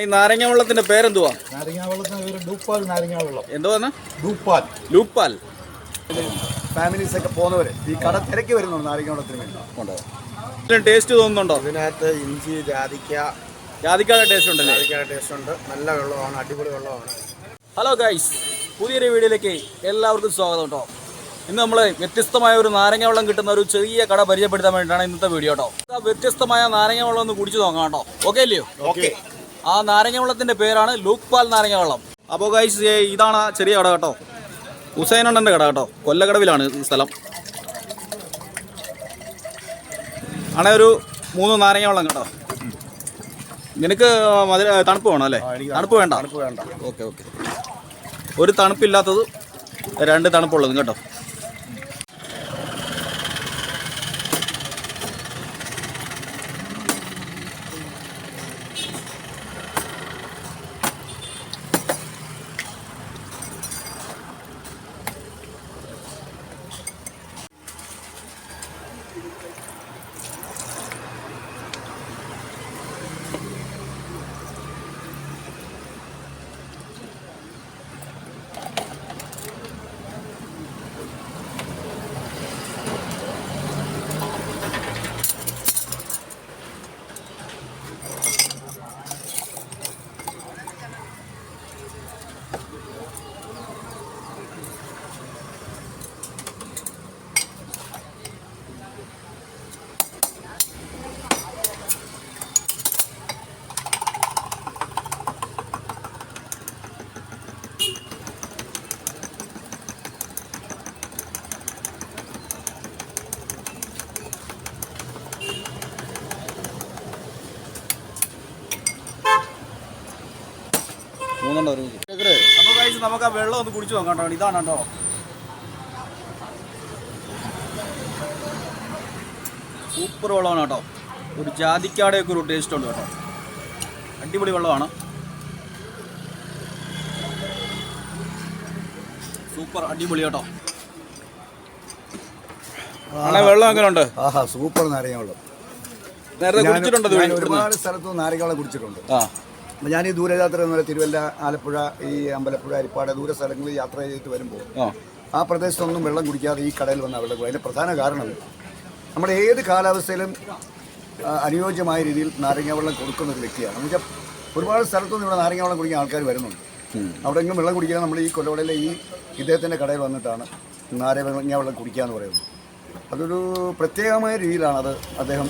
ഈ നാരങ്ങ വെള്ളത്തിന്റെ പേരെന്തുവാ? നാരങ്ങാ വെള്ളത്തിന് പേര് ഡൂപ്പാൽ നാരങ്ങാ വെള്ളം എന്തുവാന്ന് ഡൂപ്പാൽ. ലൂപ്പാൽ ഫാമിലീസ് ഒക്കെ പോകുന്നവര് ഈ കട തിരക്കി വരുന്നുണ്ട് നാരങ്ങ വെള്ളത്തിന് വേണ്ടി ടേസ്റ്റ് തോന്നുന്നുണ്ടോ? ഇതിനകത്ത് ഇഞ്ചി ജാതിക്ക. ജാതിക്കാതെ ടേസ്റ്റ് ഉണ്ടല്ലേ? ജാതിക്ക ടേസ്റ്റ് ഉണ്ട്. നല്ല വെള്ളമാണ് അടിപൊളി വെള്ളമാണ്. ഹലോ ഗൈസ് പുതിയൊരു വീഡിയോയിലേക്ക് എല്ലാവർക്കും സ്വാഗതം കേട്ടോ. ഇന്ന് നമ്മൾ വ്യത്യസ്തമായ ഒരു നാരങ്ങ വെള്ളം കിട്ടുന്ന ഒരു ചെറിയ കട പരിചയപ്പെടുത്താൻ വേണ്ടിയിട്ടാണ് ഇന്നത്തെ വീഡിയോ കേട്ടോ. വ്യത്യസ്തമായ നാരങ്ങ വെള്ളം ഒന്ന് കുടിച്ചു നോക്കാം കേട്ടോ. ഓക്കെ അല്ലയോ? ഓക്കെ ആ നാരങ്ങ വെള്ളത്തിന്റെ പേരാണ് ലൂക്ക് പാൽ നാരങ്ങ വെള്ളം. അപ്പോൾ ഗൈസ് ഇതാണ് ചെറിയ കട കേട്ടോ. ഹുസൈനണ്ണന്റെ കട കേട്ടോ. കൊല്ലക്കടവിലാണ് ഈ സ്ഥലം. ആണേ ഒരു മൂന്ന് നാരങ്ങ വെള്ളം കേട്ടോ. നിനക്ക് മധുര തണുപ്പ് വേണം അല്ലേ? തണുപ്പ് വേണ്ട? തണുപ്പ് വേണ്ട. Okay okay. ഒരു തണുപ്പില്ലാത്തത് രണ്ട് തണുപ്പുള്ളത് കേട്ടോ. ഒരു അപ്പോൾ കഴിച്ച് നമുക്ക് ആ വെള്ളം ഒന്ന് കുടിച്ചു നോക്കാം കേട്ടോ. ഇതാണ് കേട്ടോ. സൂപ്പർ വെള്ളമാണ് കേട്ടോ. ഒരു ജാതിക്കാടെയൊക്കെ ഒരു ടേസ്റ്റ് ഉണ്ട് കേട്ടോ. അടിപൊളി വെള്ളമാണ്. സൂപ്പർ അടിപൊളി കേട്ടോ. വെള്ളം അങ്ങനെ ഉണ്ട് ആഹാ സൂപ്പർ നാരങ്ങ വെള്ളം. നേരത്തെ കുടിച്ചിട്ടുണ്ടോ? ഒരുപാട് സ്ഥലത്ത് നാരങ്ങ വെള്ളം കുടിച്ചിട്ടുണ്ട്. ആ. ഞാൻ ഈ ദൂരയാത്ര എന്ന് പറയുന്നത് തിരുവല്ല ആലപ്പുഴ ഈ അമ്പലപ്പുഴ അരിപ്പാട് ദൂര സ്ഥലങ്ങളിൽ യാത്ര ചെയ്തിട്ട് വരുമ്പോൾ ആ. പ്രദേശത്തൊന്നും വെള്ളം കുടിക്കാതെ ഈ കടയിൽ വന്ന വെള്ളം. അതിന്റെ പ്രധാന കാരണം നമ്മുടെ ഏത് കാലാവസ്ഥയിലും അനുയോജ്യമായ രീതിയിൽ നാരങ്ങ വെള്ളം കൊടുക്കുന്ന ഒരു വ്യക്തിയാണ്. എന്ന് വെച്ചാൽ ഒരുപാട് സ്ഥലത്തുനിന്ന് ഇവിടെ നാരങ്ങ വെള്ളം കുടിക്കാൻ ആൾക്കാർ വരുന്നുണ്ട്. അവിടെ എങ്കിലും വെള്ളം കുടിക്കാൻ നമ്മൾ ഈ കൊല്ലവടയിലെ ഈ ഇദ്ദേഹത്തിന്റെ കടയിൽ വന്നിട്ടാണ് നാരങ്ങ വെള്ളം കുടിക്കുക എന്ന് പറയുന്നത്. അതൊരു പ്രത്യേകമായ രീതിയിലാണ് അത് അദ്ദേഹം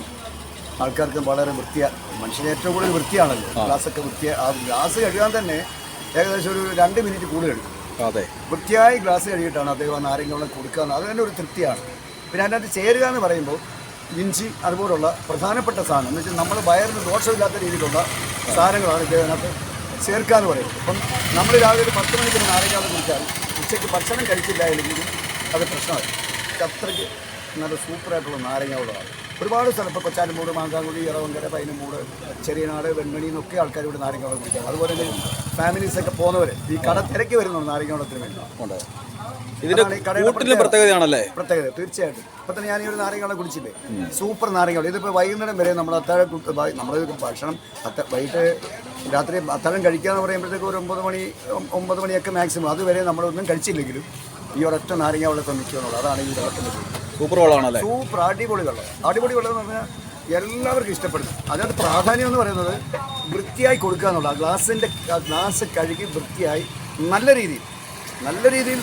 ആൾക്കാർക്ക് വളരെ വൃത്തിയ. മനുഷ്യന് ഏറ്റവും കൂടുതൽ വൃത്തിയാണല്ലോ. ഗ്ലാസ്സൊക്കെ വൃത്തിയ. ആ ഗ്ലാസ് കഴുകാൻ തന്നെ ഏകദേശം ഒരു രണ്ട് മിനിറ്റ് കൂടുതൽ എടുക്കും. അതെ. വൃത്തിയായി ഗ്ലാസ് കഴുകിയിട്ടാണ് അദ്ദേഹം ആ നാരങ്ങ വെള്ളം കൊടുക്കുക അത് തന്നെ ഒരു തൃപ്തിയാണ്. പിന്നെ അതിനകത്ത് ചേരുക എന്ന് പറയുമ്പോൾ ഇഞ്ചി അതുപോലുള്ള പ്രധാനപ്പെട്ട സാധനം. എന്ന് വെച്ചാൽ നമ്മൾ വയറിന് ദോഷമില്ലാത്ത രീതിയിലുള്ള സാധനങ്ങളാണ് ഇദ്ദേഹം അതിനകത്ത് ചേർക്കുക എന്ന് പറയുന്നത്. അപ്പം നമ്മൾ രാവിലെ ഒരു പത്ത് മണിക്ക് ഒരു നാരങ്ങ വെള്ളം കുടിച്ചാൽ ഉച്ചയ്ക്ക് ഭക്ഷണം കഴിച്ചില്ല എങ്കിൽ അത് പ്രശ്നമായി അത്രയ്ക്ക് നല്ല സൂപ്പറായിട്ടുള്ള നാരങ്ങ വെള്ളമാണ് ഒരുപാട് സ്ഥലം ഇപ്പോൾ കൊച്ചാലുമൂട് മാങ്കാങ്കുടി ഇറവങ്കര പൈനമൂട് ചെറിയനാട് വെൺമണി എന്നൊക്കെ ആൾക്കാർ ഇവിടെ നാരങ്ങ വെള്ളം കുടിക്കാം അതുപോലെ തന്നെ ഫാമിലീസൊക്കെ പോകുന്നവർ ഈ കട തിരക്കി വരുന്നുണ്ട് നാരങ്ങ വെള്ളത്തിന് വേണ്ടി. ഉണ്ട്. ഇതിന്റെ പ്രത്യേകതയാണല്ലേ? പ്രത്യേകത തീർച്ചയായിട്ടും. ഇപ്പൊ തന്നെ ഞാൻ ഈ ഒരു നാരങ്ങ കുടിച്ചില്ലേ? സൂപ്പർ നാരങ്ങ ഇതിപ്പോ ഇതിപ്പോൾ വൈകുന്നേരം വരെ നമ്മൾ അത്താഴ നമ്മൾ ഭക്ഷണം അത്ത വൈകിട്ട് രാത്രി അത്താഴം കഴിക്കുക എന്ന് പറയുമ്പോഴത്തേക്ക് ഒരു ഒമ്പത് മണി ഒമ്പത് മണിയൊക്കെ മാക്സിമം അതുവരെ നമ്മളൊന്നും കഴിച്ചില്ലെങ്കിലും ഈ ഒരൊറ്റ നാരങ്ങ വെള്ളത്തെ നിൽക്കുന്നുള്ളൂ. അതാണ് ഈ വെള്ളത്തിന്റെ സൂപ്പർ വെള്ളമാണല്ലേ സൂപ്പർ അടിപൊളി വെള്ളം. അടിപൊളി വെള്ളം എന്ന് പറഞ്ഞാൽ എല്ലാവർക്കും ഇഷ്ടപ്പെടും. അതിനകത്ത് പ്രാധാന്യം എന്ന് പറയുന്നത് വൃത്തിയായി കൊടുക്കുക എന്നുള്ള ഗ്ലാസിന്റെ ഗ്ലാസ് കഴുകി വൃത്തിയായി നല്ല രീതിയിൽ നല്ല രീതിയിൽ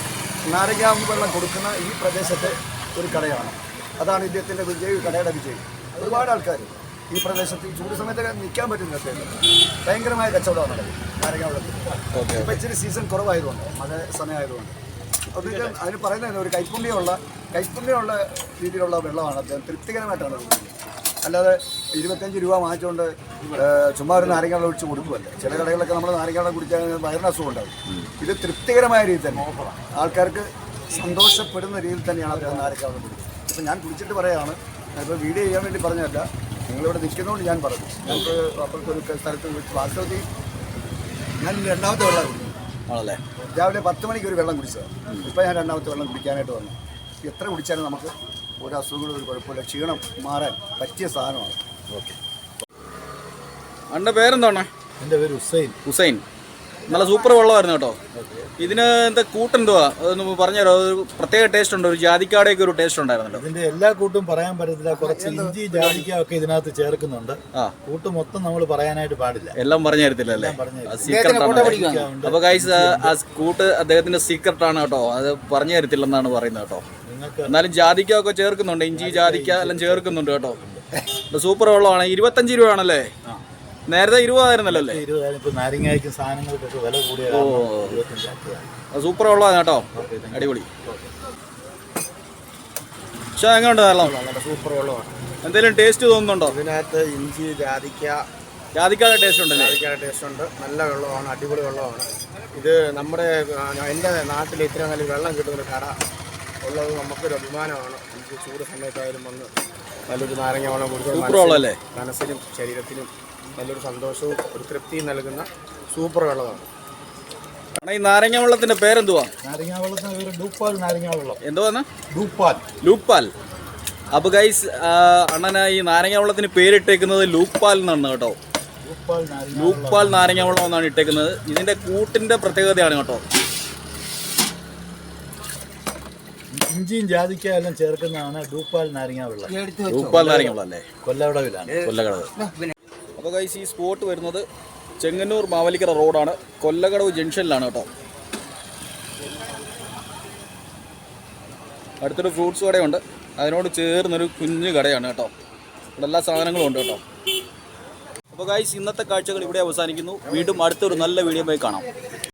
നാരങ്ങ വെള്ളം കൊടുക്കുന്ന ഈ പ്രദേശത്തെ ഒരു കടയാണ്. അതാണ് ഇദ്ദേഹത്തിന്റെ വിജയ കടയുടെ വിജയം. ഒരുപാട് ആൾക്കാർ ഈ പ്രദേശത്ത് ഈ ചൂട് സമയത്തൊക്കെ നിൽക്കാൻ പറ്റുന്ന ഭയങ്കരമായ കച്ചവടമാണ് നടക്കുന്നത് നാരങ്ങ വെള്ളത്തിൽ ഇപ്പം ഇച്ചിരി സീസൺ കുറവായതുകൊണ്ട് മഴ സമയമായതുകൊണ്ട്. ഇത് അതിന് പറയുന്നത് ഒരു കൈപ്പുണ്യമുള്ള കൈപ്പുണ്യമുള്ള രീതിയിലുള്ള വെള്ളമാണ് അദ്ദേഹം. തൃപ്തികരമായിട്ടാണ് അല്ലാതെ ഇരുപത്തഞ്ച് രൂപ വാങ്ങിച്ചുകൊണ്ട് ചുമ്മാ ഒരു നാരങ്ങ വെള്ളം ഒഴിച്ച് കൊടുക്കുമല്ല ചില കടകളിലൊക്കെ നമ്മൾ നാരങ്ങ വെള്ളം കുടിച്ചാൽ വയറിന് അസുഖം ഉണ്ടാവും ഇത് തൃപ്തികരമായ രീതിയിൽ തന്നെ. ആൾക്കാർക്ക് സന്തോഷപ്പെടുന്ന രീതിയിൽ തന്നെയാണ് അദ്ദേഹം നാരങ്ങ വെള്ളം കുടിക്കുന്നത്. ഇപ്പം ഞാൻ കുടിച്ചിട്ട് പറയാണ് ഇപ്പോൾ വീഡിയോ ചെയ്യാൻ വേണ്ടി പറഞ്ഞതല്ല നിങ്ങളിവിടെ നിൽക്കുന്നതുകൊണ്ട് ഞാൻ പറഞ്ഞു. ഞങ്ങൾക്ക് അപ്പുറത്തൊരു സ്ഥലത്ത് വിളിച്ച് വാസ്തവത്തിൽ ഞാൻ രണ്ടാമത്തെ വെള്ളം ആണല്ലേ? രാവിലെ പത്ത് മണിക്ക് ഒരു വെള്ളം കുടിച്ചത്. ഇപ്പം ഞാൻ രണ്ടാമത്തെ വെള്ളം കുടിക്കാനായിട്ട് വന്നു. എത്ര കുടിച്ചാലും നമുക്ക് ഒരു അസുഖങ്ങളും ഒരു കുഴപ്പമില്ല. ക്ഷീണം മാറാൻ പറ്റിയ സാധനമാണ്. ഓക്കെ. അണ്ണന്റെ പേരെന്താണ്? എന്റെ പേര് ഹുസൈൻ. ഹുസൈൻ. നല്ല സൂപ്പർ വെള്ളമായിരുന്നു കേട്ടോ. ഇതിന് എന്താ കൂട്ടെന്തുവാ അതൊന്ന് പറഞ്ഞുതരോ? ഒരു പ്രത്യേക ടേസ്റ്റ് ഉണ്ട് ഒരു ജാതിക്കാടൊക്കെ ഒരു ടേസ്റ്റ് ഉണ്ടായിരുന്നല്ലോ ഇതിന്റെ എല്ലാ കൂട്ടും പറയാൻ പറ്റത്തില്ല കുറച്ച് ഇഞ്ചി ജാതിക്ക ഒക്കെ ഇതിനകത്ത് ചേർക്കുന്നുണ്ട്. ആ. കൂട്ട് മൊത്തം നമ്മൾ പറയാനായിട്ട് പാടില്ല. എല്ലാം പറഞ്ഞു തരത്തില്ല അല്ലേ അപ്പൊ ഗൈസ് ആ കൂട്ട് അദ്ദേഹത്തിന്റെ സീക്രട്ട് ആണ് കേട്ടോ. അത് പറഞ്ഞു തരത്തില്ലെന്നാണ് പറയുന്നത് കേട്ടോ. എന്നാലും ജാതിക്ക ഒക്കെ ചേർക്കുന്നുണ്ട് ഇഞ്ചി ജാതിക്ക എല്ലാം ചേർക്കുന്നുണ്ട് കേട്ടോ. സൂപ്പർ വെള്ളമാണ്. ഇരുപത്തഞ്ച് രൂപയാണല്ലേ? നേരത്തെ ഇരുപതായിരുന്നല്ലോ അല്ലേ? ഇരുപതായാലും ഇപ്പൊ നാരങ്ങയ്ക്കും സാധനങ്ങൾക്കൊക്കെ വില കൂടിയ സൂപ്പർ ഉള്ളതാണ് കേട്ടോ. അടിപൊളി. പക്ഷേ എങ്ങനെയുണ്ട് വെള്ളം? സൂപ്പർ വെള്ളമാണ്. എന്തെങ്കിലും ടേസ്റ്റ് തോന്നുന്നുണ്ടോ? ഇതിനകത്ത് ഇഞ്ചി ജാതിക്ക. ജാതിക്കാതെ ടേസ്റ്റ് ഉണ്ടല്ലേ? ജാതിക്കാതെ ടേസ്റ്റ് ഉണ്ട്. നല്ല വെള്ളമാണ് അടിപൊളി വെള്ളമാണ്. ഇത് നമ്മുടെ എന്റെ നാട്ടിൽ ഇത്ര നല്ല വെള്ളം കിട്ടുന്നൊരു കട ഉള്ളത് നമുക്കൊരു അഭിമാനമാണ്. ചൂട് സമയത്തായാലും വന്ന് നല്ലൊരു നാരങ്ങ വെള്ളം കുടിച്ചാൽ മനസ്സിനും ശരീരത്തിനും നല്ലൊരു സന്തോഷവും ഒരു തൃപ്തിയും നൽകുന്ന സൂപ്പർ വെള്ളമാണ്. ഈ നാരങ്ങ വെള്ളത്തിന്റെ പേരെന്തുവാ? നാരങ്ങാ പേര് ഡൂപ്പാൽ നാരങ്ങ വെള്ളം എന്തുവാന്ന്? ഡൂപ്പാൽ. ലൂപ്പാൽ. അപ്പൊ ഗൈസ് അണ്ണന ഈ നാരങ്ങ വെള്ളത്തിന് പേരിട്ടേക്കുന്നത് ലൂപ്പാൽ എന്നാണ് കേട്ടോ. ലൂപ്പാൽ നാരങ്ങ വെള്ളം എന്നാണ് ഇട്ടേക്കുന്നത്. ഇതിന്റെ കൂട്ടിന്റെ പ്രത്യേകതയാണ് കേട്ടോ. ഇഞ്ചിയും ജാതിക്ക എല്ലാം ചേർക്കുന്നതാണ് ഡൂപ്പാൽ നാരങ്ങ വെള്ളം ലൂപ്പാൽ നാരങ്ങ വെള്ളം അല്ലേ? കൊല്ലവിടവിലാണ് കൊല്ലകടവ്. അപ്പോൾ ഗൈസ് ഈ സ്പോട്ട് വരുന്നത് ചെങ്ങന്നൂർ മാവലിക്കര റോഡാണ്. കൊല്ലകടവ് ജംഗ്ഷനിലാണ് കേട്ടോ. അടുത്തൊരു ഫ്രൂട്ട്സ് കടയുണ്ട്. അതിനോട് ചേർന്നൊരു കുഞ്ഞു കടയാണ് കേട്ടോ. ഇവിടെ എല്ലാ സാധനങ്ങളും ഉണ്ട് കേട്ടോ. അപ്പോൾ ഗൈസ് ഇന്നത്തെ കാഴ്ചകൾ ഇവിടെ അവസാനിക്കുന്നു. വീണ്ടും അടുത്തൊരു നല്ല വീഡിയോ പോയി കാണാം.